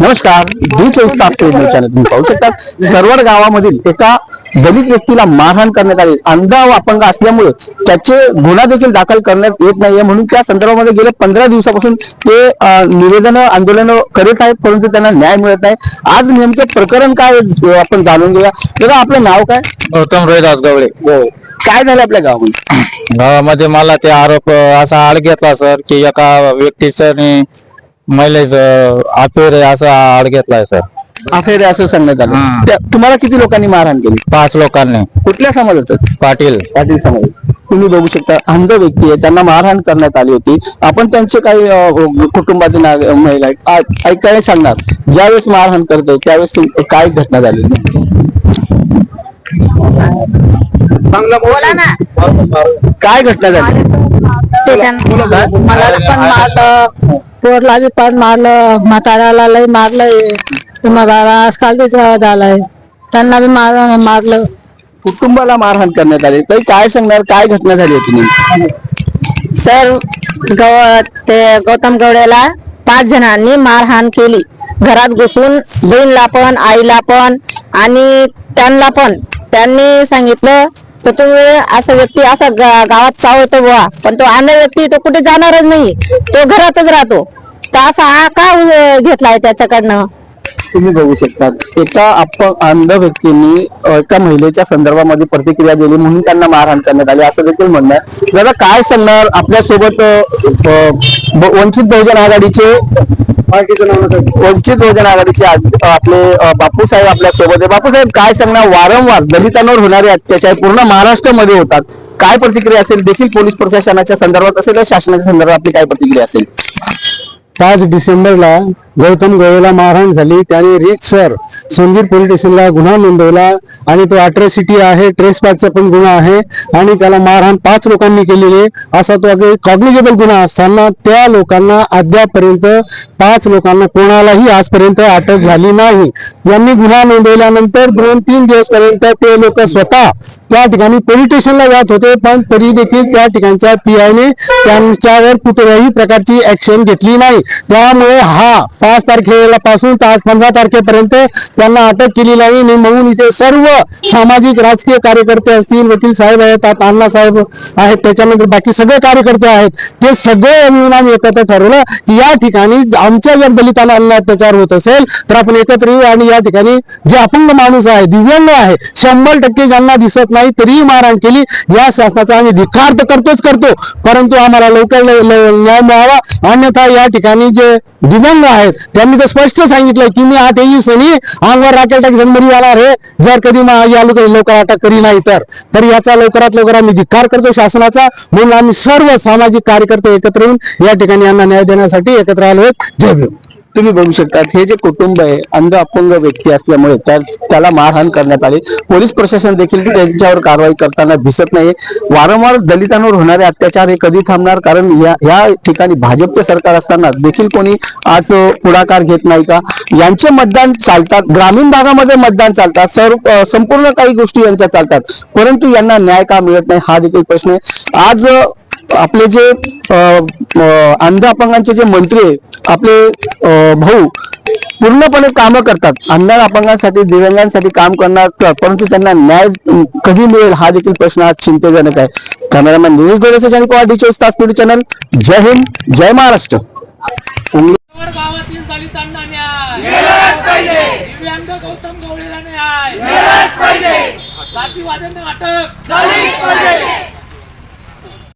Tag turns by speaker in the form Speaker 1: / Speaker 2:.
Speaker 1: नमस्कार तुम्ही पाहू शकता. सरवड गावामधील एका दलित व्यक्तीला मारहाण करण्यात आली. अंधा व अपंग असल्यामुळे त्याचे गुन्हा देखील दाखल करण्यात येत नाहीये म्हणून त्या संदर्भामध्ये गेले पंधरा दिवसापासून ते निवेदन आंदोलन करीत आहेत परंतु त्यांना न्याय मिळत नाही. आज नेमके प्रकरण काय आपण जाणून घेऊया. दादा आपलं नाव काय?
Speaker 2: गौतम रोहिदास गवळे.
Speaker 1: काय झालं आपल्या गावामध्ये?
Speaker 2: गावामध्ये मला ते आरोप असा आड घेतला सर की एका व्यक्तीचं महिलेचं आहे असा आड घेतलाय सर.
Speaker 1: अखेर असं सांगण्यात आलं. त्या- तुम्हाला किती लोकांनी मारहाण केली?
Speaker 2: पाच लोकांनी.
Speaker 1: कुठल्या समाजाचं?
Speaker 2: पाटील.
Speaker 1: पाटील समाज. तुम्ही बघू शकता अंध व्यक्ती आहे त्यांना मारहाण करण्यात आली होती. आपण त्यांचे काही अ, कुटुंबातील नाग- महिला आहेत. आ- ऐक- काय सांगणार. ज्यावेळेस मारहाण करतोय त्यावेळेस तुम- काय घटना झाली?
Speaker 3: बोला. ना.
Speaker 1: काय घटना झाली?
Speaker 3: ते त्यां- मला पण मारलं पोरला बी पण मारलं म्हाताऱ्याला लय मारलंय. मला आजकाल बी झालंय. त्यांना बी मार मारलं.
Speaker 1: कुटुंबाला मारहाण करण्यात आली. काही काय सांगणार? काय घटना झाली होती नेमकी?
Speaker 3: सर गव ते गौतम गवड्याला पाच जणांनी मारहाण केली. घरात घुसून बहीणला पण आईला पण आणि त्यांना पण. त्यांनी सांगितलं तर तो असा व्यक्ती असा गावात चावतो बुवा. पण तो आंध व्यक्ती तो कुठे जाणारच नाही. तो घरातच राहतो. तर असा हा का घेतलाय त्याच्याकडनं?
Speaker 1: तुम्ही बघू शकता एका अपंग अंध व्यक्तींनी एका महिलेच्या संदर्भामध्ये प्रतिक्रिया दिली म्हणून त्यांना मारहाण करण्यात आली. असं देखील म्हणणं आहे. दादा काय सांगणार आपल्यासोबत वंचित बहुजन आघाडीचे वंचित नाव वंचित बहुजन आघाडीचे आपले अ, बापू साहेब आपल्यासोबत आहे बापू साहेब काय सांगणार? वारंवार दलितांवर होणारे अत्याचार पूर्ण महाराष्ट्रामध्ये होतात. काय प्रतिक्रिया असेल? देखील पोलीस प्रशासनाच्या संदर्भात असेल शासनाच्या संदर्भात आपली काय प्रतिक्रिया असेल?
Speaker 4: पाच डिसेंबरला गौतम गवळेला मारहाण झाली. त्याने रीतसर सर सोनगीर पोलीस स्टेशनला गुन्हा नोंदवला आणि तो अट्रॉसिटी आहे ट्रेस पॅकचा पण गुन्हा आहे आणि त्याला मारहाण पाच लोकांनी केलेली आहे. असा तो अगदी कॉग्निजेबल गुन्हा असताना त्या लोकांना अद्यापर्यंत पाच लोकांना कोणालाही आजपर्यंत अटक झाली नाही. यांनी गुन्हा नोंदवल्यानंतर दोन तीन दिवसपर्यंत ते लोक स्वतः त्या ठिकाणी पोलीस स्टेशनला जात होते पण तरी देखील त्या ठिकाणच्या पी आयने त्यांच्यावर कुठल्याही प्रकारची ऍक्शन घेतली नाही. त्यामुळे हा पाच तारखेला पासून तर आज पंधरा तारखेपर्यंत त्यांना अटक केली नाही. आणि म्हणून इथे सर्व सामाजिक राजकीय कार्यकर्ते असतील वकील साहेब आहेत अण्णा साहेब आहेत त्याच्यानंतर बाकी सगळे कार्यकर्ते आहेत. ते सगळे मिळून आम्ही एकत्र ठरवलं की या ठिकाणी आमच्या जर दलितांना अन्य अत्याचार होत असेल तर आपण एकत्र येऊ आणि या ठिकाणी जे अपंग माणूस आहे दिव्यांग आहे शंभर टक्के ज्यांना दिसत नाही तरीही मारहाण केली. या शासनाचा आम्ही धिक्कार तर करतोच करतो परंतु आम्हाला लवकर न्याय मिळावा. अन्यथा या ठिकाणी जे दिव्यांग आहेत त्यांनी तर स्पष्ट सांगितलंय की मी आठ सनी अंगावर राखेल टाकी जनबरी जाणार आहे. जर कधी मा- या लवकर अटक करी नाही तर. तर याचा लवकरात लवकर आम्ही धिक्कार करतो शासनाचा. म्हणून आम्ही सर्व सामाजिक कार्यकर्ते एकत्र येऊन या ठिकाणी यांना न्याय देण्यासाठी एकत्र आलो आहोत जय भीम.
Speaker 1: तुम्ही बघू शकता हे जे कुटुंब आहे अंध अपंग व्यक्ती असल्यामुळे त्याला मारहाण करण्यात आली. पोलीस प्रशासन देखील त्यांच्यावर कारवाई करताना दिसत नाही वारंवार दलितांवर होणारे अत्याचार हे कधी थांबणार? कारण या या ठिकाणी भाजपचे सरकार असताना देखील कोणी आज पुढाकार घेत नाही का? यांचे मतदान चालतात. ग्रामीण भागामध्ये मतदान चालतात. सर्व संपूर्ण काही गोष्टी यांच्या चालतात. परंतु यांना न्याय का मिळत नाही? हा देखील प्रश्न आहे. आज आपले जे अंध अपंगांचे जे मंत्री आहे, आपले अ, भाऊ पूर्णपणे कामं करतात. अंध अपंगांसाठी दिव्यांगांसाठी काम करणार तर परंतु त्यांना न्याय कधी मिळेल हा देखील प्रश्न आज चिंतेजनक आहे. कॅमेरामॅन दिनेश गोरेचे आणि कोणा चोवीस तास पीडी चॅनल. जय हिंद जय महाराष्ट्र.
Speaker 5: गावातील दलितांना न्याय. दिव्यांग गौतम गवळीला न्याय. मिळालाच पाहिजे. जातीवाद्यांना अटक.